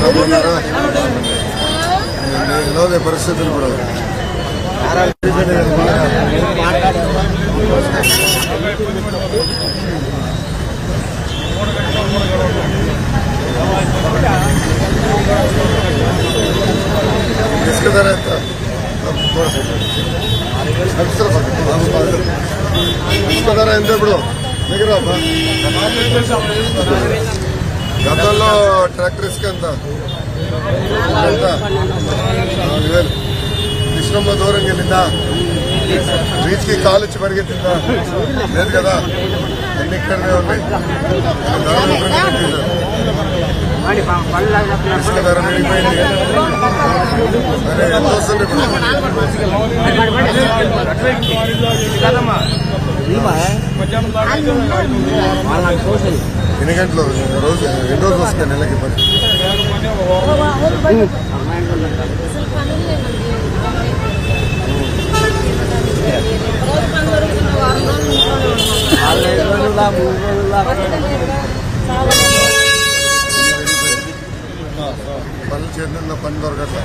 బాగున్నారా ఎలా పరిస్థితులు కూడా. ఇసుక ధర ఎంత? ఇసుక ధర ఎంత ఇప్పుడు? గతంలో ట్రాక్టర్ ఇసుక ఎంత? నాలుగు వేలు. కృష్ణమ్మ దూరం వెళ్ళిందా? బీచ్కి కాలు వచ్చి పరిగెత్తిందా? లేదు కదా. అన్ని ఇక్కడనే ఉన్నాయి. ఎన్ని గంటలు రోజు ఎన్ని రోజులు వస్తాయి నెలకి పని పనులు చేతున్న పని దొరకట్లా.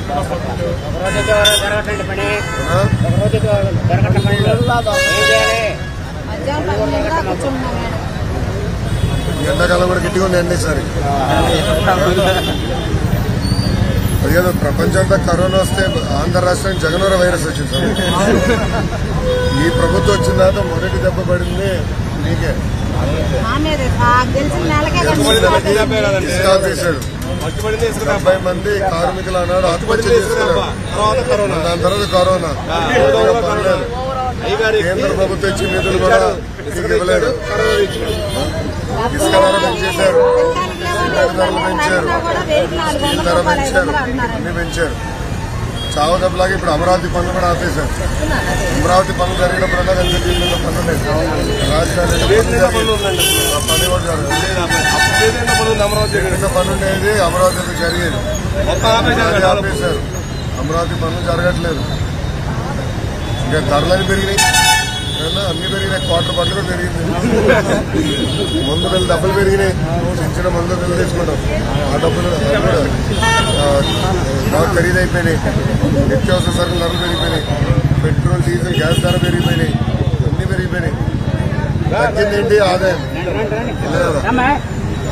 ఎండాకాలం కూడా గట్టిగా ఉంది అండి అదేదో ప్రపంచం అంతా కరోనా వస్తే ఆంధ్ర రాష్ట్రానికి జగనవర వైరస్ వచ్చింది సార్. ఈ ప్రభుత్వం వచ్చిన తర్వాత మొదటి దెబ్బ పడింది నీకే డెబ్బై మంది కార్మికులు అన్నాడు ఆత్మహత్య చేసుకున్నారు దాని తర్వాత కరోనా. కేంద్ర ప్రభుత్వం ఇచ్చిన నిధులు కూడా ఇవ్వలేదు. ఇసుక ధర పెంచేశారు ధరలు పెంచారు ధర పెంచారు. అన్ని పెంచారు. చావు దెబ్బలాగా ఇప్పుడు అమరావతి పనులు కూడా ఆపేశారు. అమరావతి పనులు జరిగినప్పుడల్లా రెండు ఢిల్లీలో పనులు రాజధానిలో పనులు పని కూడా జరగదు. పని ఆపేశారు అమరావతి పనులు జరగట్లేదు. ఇంకా ధరలు పెరిగినాయి. అన్ని పెరిగినాయి క్వార్టర్ పట్లు కూడా పెరిగింది. మందు బిల్లు డబ్బులు పెరిగినాయి. చిన్న మందు బిల్లు తీసుకుంటాం ఆ డబ్బులు బాగా ఖరీదైపోయినాయి. నిత్యావసర సరుకులు ధరలు పెరిగిపోయినాయి. పెట్రోల్ డీజిల్ గ్యాస్ ధర పెరిగిపోయినాయి. అన్ని పెరిగిపోయినాయి. తగ్గింది ఏంటి? ఆదాయం?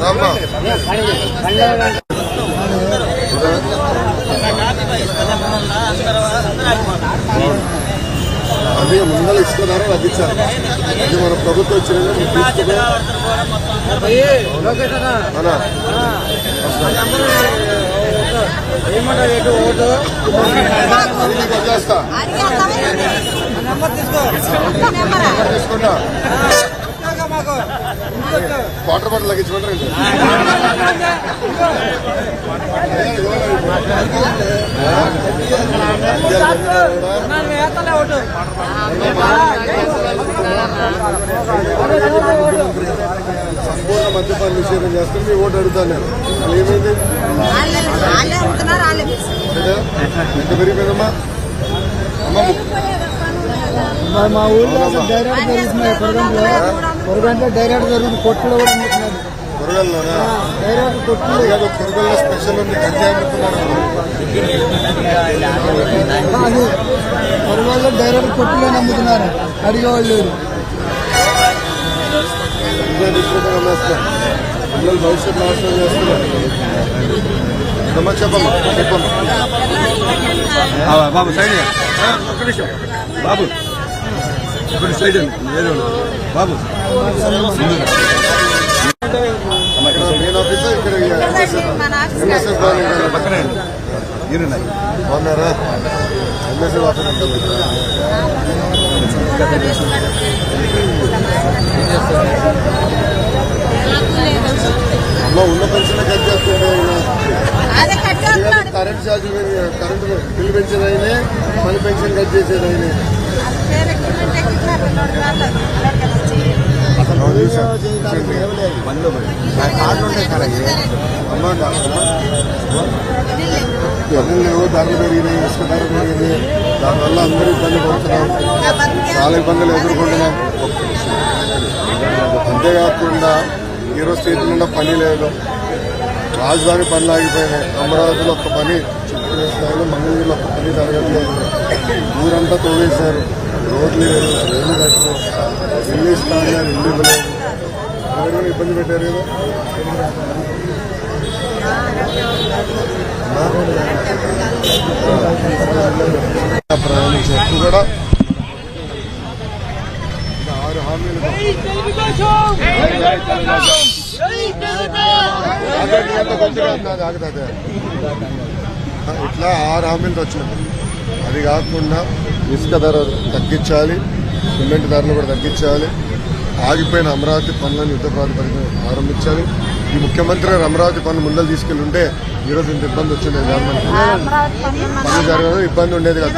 రామ్మా. అది ముందర ఇసుక ధర తగ్గించారు అది మన ప్రభుత్వం వచ్చిన చేస్తా తీసుకుంటా. వాటర్ బాటిల్ తగ్గించమంటారు సంపూర్ణ మద్యపాన నిషేధం చేస్తే మీ ఓటు అడుగుతాను నేను. అసలు ఏమైంది? ఎంత పెరిగిపోయిందమ్మా. అమ్మ మరి మా ఊళ్ళో డైరెక్ట్ కొరగంట్లో డైరెక్ట్ జరుగుతుంది కొట్టులో కూడా అమ్ముతున్నాడు కూరగాయలలోనా డైరెక్ట్ కొట్టులు. కాదు స్పెషల్ ఉంది గంజా అమ్ముతున్నారు అది డైరెక్ట్ కొట్టులో అమ్ముతున్నారు. అడిగేవాళ్ళు లేరు. పిల్లలు భవిష్యత్తు నాశనం చేస్తున్నారు. చెప్పమ్మా చెప్పమ్మా. బాబు సైడ్ ఒక్క నిమిషం. బాబు ఇప్పుడు సైడ్ వాళ్ళు. బాబు. మన బాగున్నారా ఎంఎస్ఎస్ అమ్మ ఉన్న పెన్షన్ కట్ చేస్తుంటే కరెంట్ ఛార్జ్ కరెంట్ బిల్ పెంచేది అయినే మళ్ళీ పెన్షన్ కట్ చేసేది ఎవరు ధరలు పెరిగినాయి ఇసుక ధర పెరిగింది దానివల్ల అందరూ ఇబ్బంది పడుతున్నాం చాలా ఇబ్బందులు ఎదుర్కొంటున్నాం అంతేకాకుండా ఈరోజు చేతి నిండా పని లేదు రాజధాని పనులు ఆగిపోయినాయి అమరావతిలో ఒక్క పని చిత్తూరు స్థాయిలో మంగళగిరిలో ఒక్క పని జరగట్లేదు. ఊరంతా తోవేశారు రోడ్లు లేదు రైలు కట్టరు ఇల్లు ఇస్తాను ఇల్లు ఇవ్వలేదు అక్కడ కూడా ఇబ్బంది పెట్టారు కదా ప్రయాణించే హక్కు కూడా ఇంకా ఆరు హామీలు ఆగండి, ఎంత కొంచెం కాదు, ఆగుతుంది. ఇట్లా ఆరు హామీలతో వచ్చినాం అది కాకుండా ఇసుక ధర తగ్గించాలి సిమెంట్ ధరలు కూడా తగ్గించాలి. ఆగిపోయిన అమరావతి పనులను యుద్ధ ప్రాతిపదికన ప్రారంభించాలి. ఈ ముఖ్యమంత్రి గారు అమరావతి పనులు ముందలు తీసుకెళ్ళి ఉంటే ఈరోజు ఇంత ఇబ్బంది వచ్చింది గవర్నమెంట్ పనులు జరగదు ఇబ్బంది ఉండేది కదా.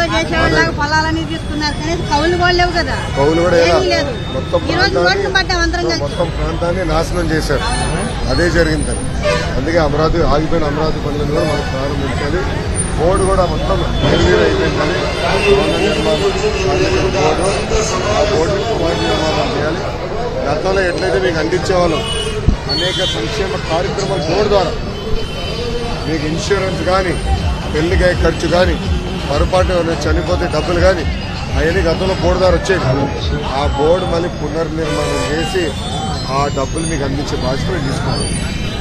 కౌలు కూడా మొత్తం మొత్తం ప్రాంతాన్ని నాశనం చేశారు. అదే జరిగింది. అందుకే అమరావతి ఆగిపోయిన అమరావతి పనులను కూడా మనం ప్రారంభించాలి. బోర్డు కూడా మొత్తం నిర్వీర్ అయిపోయిందని బోర్డు ఆ బోర్డు పునర్నిర్మాణం చేయాలి గతంలో ఎట్లయితే మీకు అందించేవాళ్ళం అనేక సంక్షేమ కార్యక్రమాలు బోర్డు ద్వారా మీకు ఇన్సూరెన్స్ కానీ పెళ్ళికాయ ఖర్చు కానీ పొరపాటు చనిపోతే డబ్బులు కానీ అవన్నీ గతంలో బోర్డు ద్వారా వచ్చేది ఆ బోర్డు మళ్ళీ పునర్నిర్మాణం చేసి ఆ డబ్బులు మీకు అందించే బాధ్యత మేము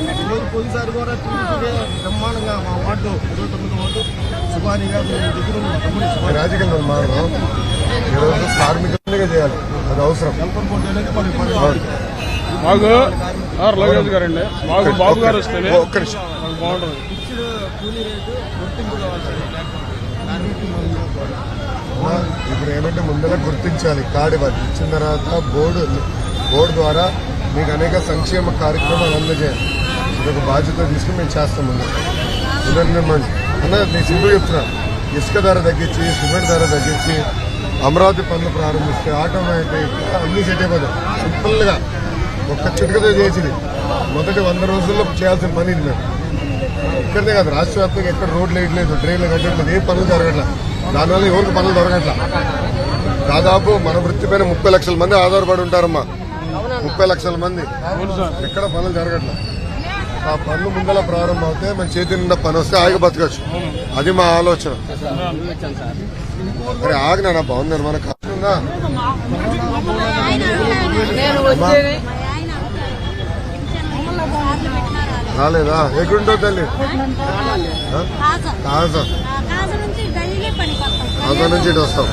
ఈరోజు పోయినసారి కూడా టీడీపీకే బ్రహ్మాండంగా మా వార్డు ఇరవై తొమ్మిది వార్డు సుభాని గారు దగ్గర ఉన్న తమ్ముడి సుభాని రాజకీయ నిర్మాణం ఈరోజు కార్మికులుగా చేయాలి. అది అవసరం. మాకు మాకు బాబు గారు బాగుంటుంది. ఇప్పుడు ఏమంటే ముందర గుర్తించాలి. కార్డు ఇచ్చిన తర్వాత బోర్డు బోర్డు ద్వారా మీకు అనేక సంక్షేమ కార్యక్రమాలు అందజేయాలి ఇది ఒక బాధ్యత తీసుకుని మేము చేస్తాము పునర్నిర్మాణం అన్న నేను సింపుల్ చెప్తున్నా. ఇసుక ధర తగ్గించి సిమెంట్ ధర తగ్గించి అమరావతి పనులు ప్రారంభిస్తే ఆటోమేటిక్ అన్ని సెట్ అయిపోతాయి. సింపుల్గా. ఒక్క చిటికతో చేసింది. మొదటి వంద రోజుల్లో చేయాల్సిన పని ఇది మేము ఇక్కడనే కాదు రాష్ట్ర వ్యాప్తంగా ఎక్కడ రోడ్లు వేయట్లేదు డ్రైన్లు కట్టట్లేదు ఏ పనులు జరగట్లా. దానివల్ల ఎవరికి పనులు దొరకట్లా. దాదాపు మన వృత్తిపైన ముప్పై లక్షల మంది ఆధారపడి ఉంటారమ్మా. ముప్పై లక్షల మంది. ఎక్కడ పనులు జరగట్లా. ఆ పనులు ముందల ప్రారంభం అవుతే మన చేతి నిండా పని వస్తే ఆగి బతకచ్చు. అది మా ఆలోచన. అరే ఆగినా నా భవన నిర్మాణ ఖర్చు ఉందా? రాలేదా? ఎక్కడుంటావు తల్లి. కాజా నుంచి ఇటు వస్తాం.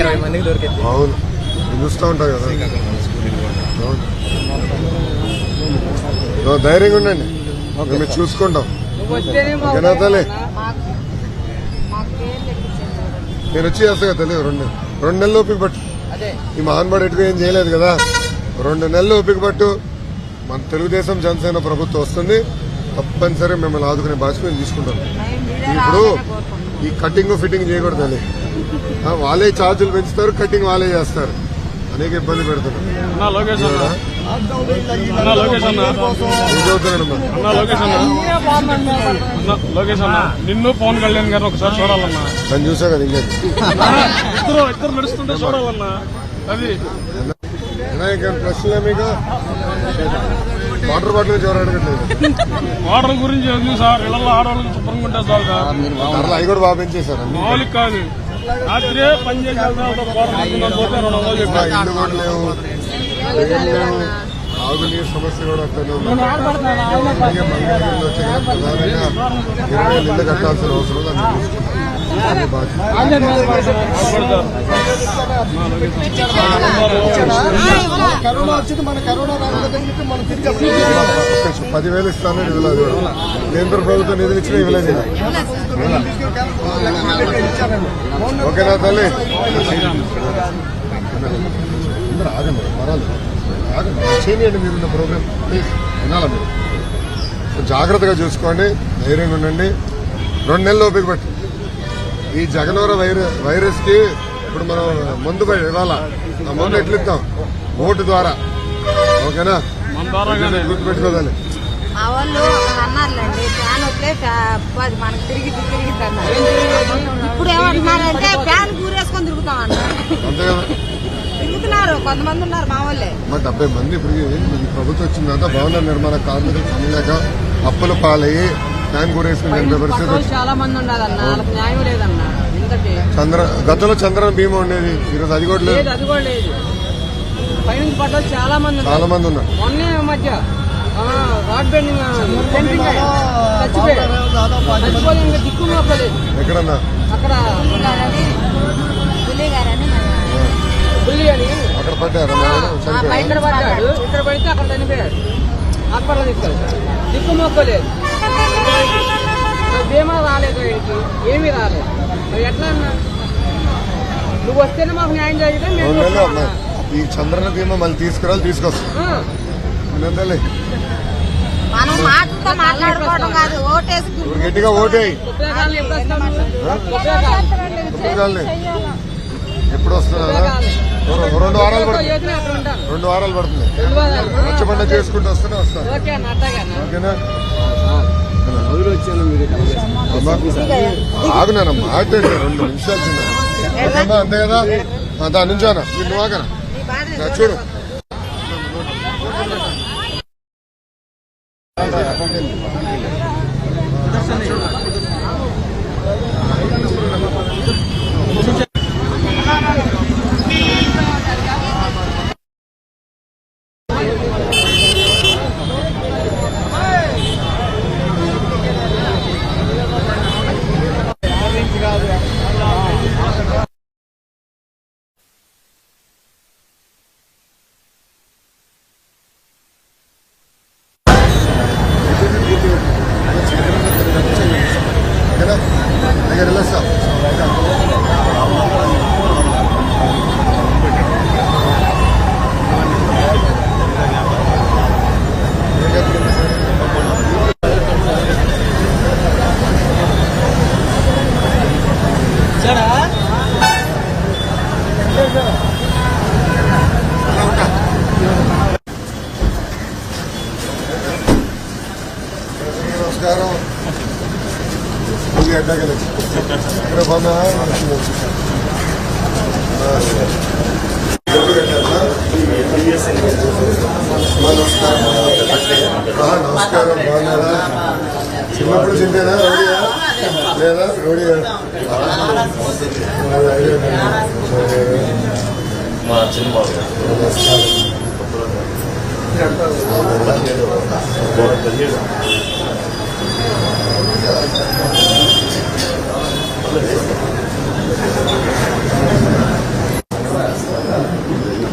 ఇరవై మందికి దొరికింది అవును. చూస్తూ ఉంటావు కదా. అవును. ధైర్యంగా ఉండండి. మేము చూసుకుంటాం. ఓకేనా తల్లి? నేను వచ్చి చేస్తా కదా తల్లి రెండు. రెండు నెలలు ఓపిక పట్టు. ఈ మహాన్బాడు ఎటుగా ఏం చేయలేదు కదా. రెండు నెలలు ఓపిక పట్టు. మన తెలుగుదేశం జనసేన ప్రభుత్వం వస్తుంది. తప్పనిసరి మిమ్మల్ని ఆదుకునే బాధ్యత మేము తీసుకుంటాం. ఇప్పుడు ఈ కటింగ్ ఫిట్టింగ్ చేయకూడదు తల్లి ఆ, వాళ్ళే ఛార్జీలు పెంచుతారు కటింగ్ వాళ్ళే చేస్తారు. అనేక ఇబ్బంది పెడుతున్నారు. లోకేష్ అన్న. నిన్ను పవన్ కళ్యాణ్ గారిని ఒకసారి చూడాలన్నా. తను చూసా కదా ఇంకా ఇద్దరు ఇద్దరు నడుస్తుంటే చూడాలన్నా. అది. వినాయక ప్రశ్నలే మీకు? వాటర్ బాటిల్ ఎవరు అడగట్లేదు? వాటర్ గురించి ఎందుకు సార్ ఇళ్ళల్లో ఆడవాళ్ళకి శుభ్రంగా ఉంటే చాలు సార్. ధరలు అవి కూడా బాగా పెంచేశారు. మామూలుగా కాదు. రాత్రే పని చేసి వెళ్తాం కూర పట్టుకున్నాం పోతే రెండు వందలు ఇంకా చెప్పారు ఇల్లు కూడా లేవు. ఏం లేవు. తాగునీరు సమస్య కూడా ప్రధానంగా ఇరవై ఇల్లు కట్టాల్సిన అవసరం కరోనా వచ్చింది మన కరోనా మనం తిరిగి పదివేలు ఇస్తాను నిధులు కేంద్ర ప్రభుత్వం నిధులు ఇచ్చినా ఇవ్వలేదు. ఓకేనా తల్లి? ఆగండి పర్వాలేదు ఆగండి చేయండి మీరు ప్రోగ్రామ్ ప్లీజ్ వినాలా మీరు? జాగ్రత్తగా చూసుకోండి ధైర్యంగా ఉండండి. రెండు నెలలు ఓపిక ఈ జగనవర వైరస్ వైరస్కి ఇప్పుడు మనం మందు ఇవాళ ఆ మందు ఎట్లు ఇద్దాం ఓటు ద్వారా. ఓకేనా? మన ద్వారా గుర్తుపెట్టుకోవాలి. మా వాళ్ళు అక్కడ అన్నారులేండి ఫ్యాన్ వస్తే ఫ్యా- అది మనకు తిరిగి తిరిగి అన్నారు. ఇప్పుడు ఏమంటున్నారంటే ఫ్యాన్ కూరేసుకొని తిరుగుతాం అన్నారు అంతే కదా? తిరుగుతున్నారు కొంతమంది ఉన్నారు మా వాళ్ళే. మా డెబ్బై మంది ఇప్పుడు ప్రభుత్వం వచ్చిందంతా భవన నిర్మాణ కార్మికులు పనిలేక అప్పుల పాలయ్యి ఫ్యాన్ కూరేసుకుని పరిస్థితి. చాలా మంది ఉండాలన్న వాళ్ళకి న్యాయం లేదన్న. చంద్ర గతంలో చంద్రన బీమా ఉండేది. ఈరోజు అది కూడా లేదు. లేదు అది కూడా లేదు. పైనుంచి పడ్డలు చాలా మంది ఉన్నారు. చాలా మంది ఉన్నారు. మొన్నే మధ్య రాడ్ బెండింగ్ చచ్చిపోయాడు ఇంకా దిక్కు మొక్కలేదు ఎక్కడన్నా? అక్కడ గారని పులి గారని మన బుల్లి అని అక్కడ పడ్డారు. ఇక్కడ పడ్డాడు ఇక్కడ పడితే అక్కడ చనిపోయాడు దిక్కు మొక్కలేదు బీమా రాలేదు వీడికి ఏమీ రాలేదు. నువ్వు వస్తేనే మాకు న్యాయం. ఈ చంద్రన బీమా మళ్ళీ తీసుకురాలి తీసుకొస్తాం ఆ. రెండేళ్ళే. మనం మాటలతో మాట్లాడుకోవడం కాదు ఓటేసి ఇప్పుడు గట్టిగా ఓటేయి ఉపయోగాలు ఎప్పుడు వస్తావు నువ్వు? ఆ? ఉపయోగాలు. ఉపయోగాలే ఎప్పుడు వస్తున్నా రెండు వారాలు పడుతుంది. రెండు వారాలు పడుతుంది. వచ్చి పండుగ చేసుకుంటూ వస్తూనే వస్తాను. ఓకేనా ఎవరు వచ్చాను మీరు ఇక్కడ అమ్మా, ఆగు నాన్న మాట ఏంటి? రెండు నిమిషాలు అంతే కదా? ఆ, దా నుంచానా మీరు నువ్వు ఆగనా? నా చూడు ఓకేనా దగ్గర వెళ్ళొస్తా నమస్కారం ఇది అడ్డగలి ఇక్కడ బాగా నమస్కారం బాగున్నారా చిన్నప్పుడు చింతేనా రౌడియా లేదా రౌడియా మా